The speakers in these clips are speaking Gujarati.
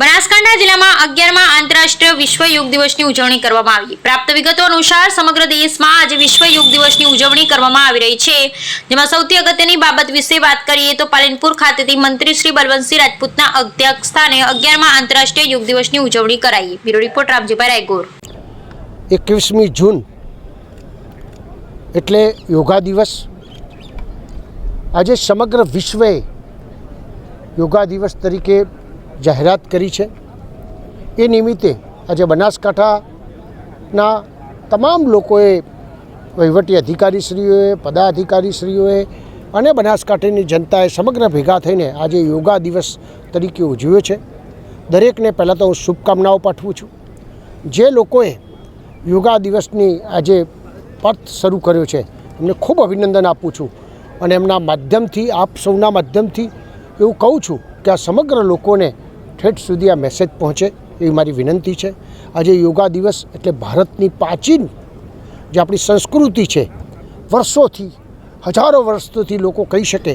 બનાસકાંઠા જિલ્લામાં અગિયારમાં આંતરરાષ્ટ્રીય વિશ્વ યોગ દિવસની ઉજવણી કરવામાં આવી. પ્રાપ્ત વિગતો અનુસાર સમગ્ર દેશમાં આજે વિશ્વ યોગ દિવસની ઉજવણી કરવામાં આવી રહી છે. જેમાં સૌથી અગત્યની બાબત વિશે વાત કરીએ તો પાલનપુર ખાતેથી મંત્રી શ્રી બલવંતસિંહ રાજપૂતના અધ્યક્ષ સ્થાને અગિયારમાં આંતરરાષ્ટ્રીય યોગ દિવસની ઉજવણી કરાઈ. Bureau report Ramjibhai Raigor. એકવીસમી જૂન એટલે યોગા દિવસ. આજે સમગ્ર વિશ્વે યોગા દિવસ તરીકે જાહેરાત કરી છે. એ નિમિત્તે આજે બનાસકાંઠાના તમામ લોકોએ વહીવટી અધિકારીશ્રીઓએ, પદાધિકારીશ્રીઓએ અને બનાસકાંઠાની જનતાએ સમગ્ર ભેગા થઈને આજે યોગા દિવસ તરીકે ઉજવ્યો છે. દરેકને પહેલાં તો હું શુભકામનાઓ પાઠવું છું. જે લોકોએ યોગા દિવસની આજે પર્થ શરૂ કર્યો છે, એમને ખૂબ અભિનંદન આપું છું અને એમના માધ્યમથી, આપ સૌના માધ્યમથી એવું કહું છું કે આ સમગ્ર લોકોને ઠેઠ સુધી આ મેસેજ પહોંચે એવી મારી વિનંતી છે. આજે યોગા દિવસ એટલે ભારતની પ્રાચીન જે આપણી સંસ્કૃતિ છે, વર્ષોથી, હજારો વર્ષોથી લોકો કહી શકે,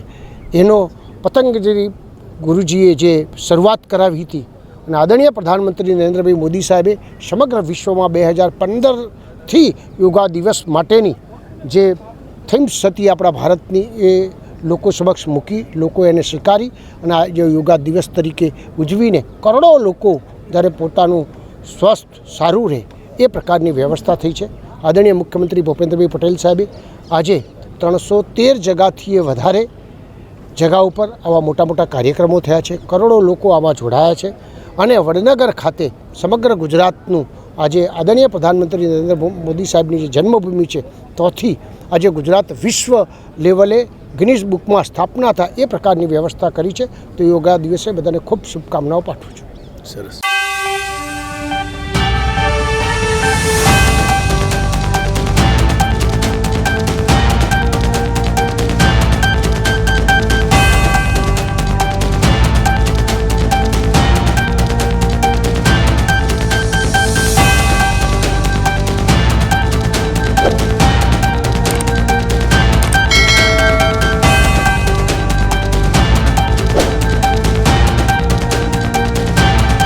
એનો પતંગજી ગુરુજીએ જે શરૂઆત કરાવી હતી અને આદરણીય પ્રધાનમંત્રી નરેન્દ્રભાઈ મોદી સાહેબે સમગ્ર વિશ્વમાં બે હજાર પંદરથી યોગા દિવસ માટેની જે થીમ્સ હતી આપણા ભારતની, એ લોકો સમક્ષ મૂકી, લોકો એને સ્વીકારી અને આજે યોગા દિવસ તરીકે ઉજવીને કરોડો લોકો જ્યારે પોતાનું સ્વસ્થ, સારું રહે એ પ્રકારની વ્યવસ્થા થઈ છે. આદરણીય મુખ્યમંત્રી ભૂપેન્દ્રભાઈ પટેલ સાહેબે આજે ત્રણસો તેર જગાથી વધારે જગા ઉપર આવા મોટા મોટા કાર્યક્રમો થયા છે. કરોડો લોકો આમાં જોડાયા છે અને વડનગર ખાતે સમગ્ર ગુજરાતનું આજે આદરણીય પ્રધાનમંત્રી નરેન્દ્ર મોદી સાહેબની જે જન્મભૂમિ છે તોથી આજે ગુજરાત વિશ્વ લેવલે ગિનિસ બુકમાં સ્થાપના થાય એ પ્રકારની વ્યવસ્થા કરી છે. તો યોગા દિવસે બધાને ખૂબ શુભકામનાઓ પાઠવું છું. સરસ.